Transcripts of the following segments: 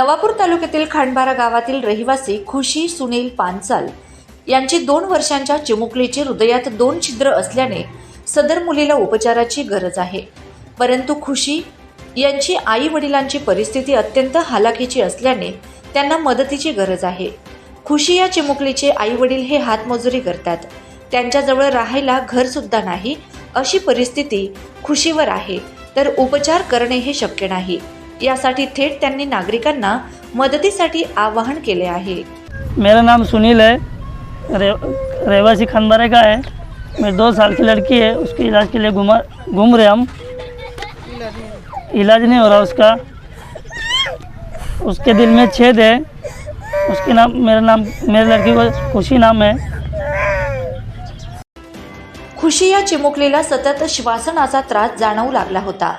नवापूर तालुक्यातील खांडबारा गावातील रहिवासी खुशी सुनील पानसाल यांची दोन वर्षांच्या चिमुकलीची हृदयात दोन छिद्र असल्याने सदर मुलीला उपचाराची गरज आहे. परंतु खुशी यांची आई वडिलांची परिस्थिती अत्यंत हालाखीची असल्याने त्यांना मदतीची गरज आहे. खुशी या चिमुकलीचे आई वडील हे हातमजुरी करतात. त्यांच्याजवळ राहायला घरसुद्धा नाही. अशी परिस्थिती खुशीवर आहे. तर उपचार करणे हे शक्य नाही. यासाठी थेट त्यांनी नागरिकांना मदतीसाठी आवाहन केले आहे. मेरा नाम सुनील है। रे रहवासी खनबारे का है। मेरी दो साल की लड़की है। उसके इलाज के लिए घुमा घूम रहे हम। इलाज नहीं हो रहा उसका। उसके दिल में छेद है। उसके नाम मेरा नाम मेरे लड़की को खुशी नाम है। खुशी या चिमुकलीला सतत श्वासनाचा त्रास जाणवू लागला होता.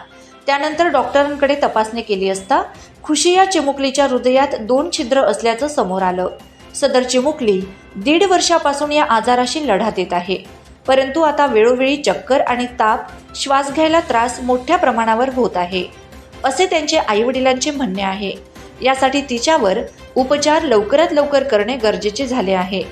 त्यानंतर डॉक्टरांकडे तपासणी केली असता खुशी या चिमुकलीच्या हृदयात दोन छिद्र असल्याचं समोर आलं. सदर चिमुकली दीड वर्षापासून या आजाराशी लढा देत आहे. परंतु आता वेळोवेळी चक्कर आणि ताप श्वास घ्यायला त्रास मोठ्या प्रमाणावर होत आहे असे त्यांचे आईवडिलांचे म्हणणे आहे. यासाठी तिच्यावर उपचार लवकरात लवकर करणे गरजेचे झाले आहे.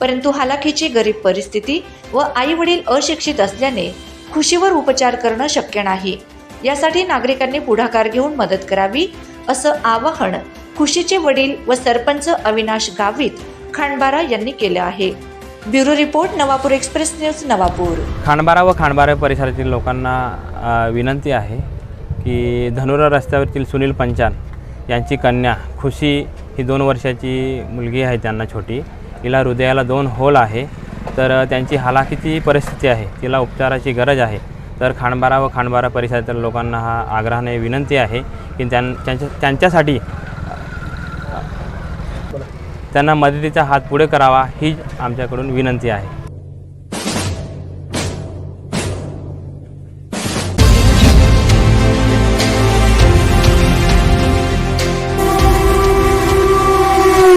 परंतु हालाखीची गरीब परिस्थिती व आई वडील अशिक्षित असल्याने खुशीवर उपचार करणं शक्य नाही. यासाठी नागरिकांनी पुढाकार घेऊन मदत करावी असं आवाहन खुशीचे वडील व सरपंच अविनाश गावित खांडबारा यांनी केलं आहे. Bureau report Navapur express news Navapur. Khandbara व खांडबारा परिसरातील लोकांना विनंती आहे की धनुरा रस्त्यावरील सुनील पंचान यांची कन्या खुशी ही दोन वर्षाची मुलगी आहे त्यांना छोटी. तिला हृदयाला दोन होल आहे. तर त्यांची हालाकीची परिस्थिती आहे. तिला उपचाराची गरज आहे. तर खांडबारा व खांडबारा परिसरातील लोकांना हा आग्रहाने विनंती आहे की त्यां त्यांच्या त्यांच्यासाठी त्यांना मदतीचा हात पुढे करावा ही आमच्याकडून विनंती आहे.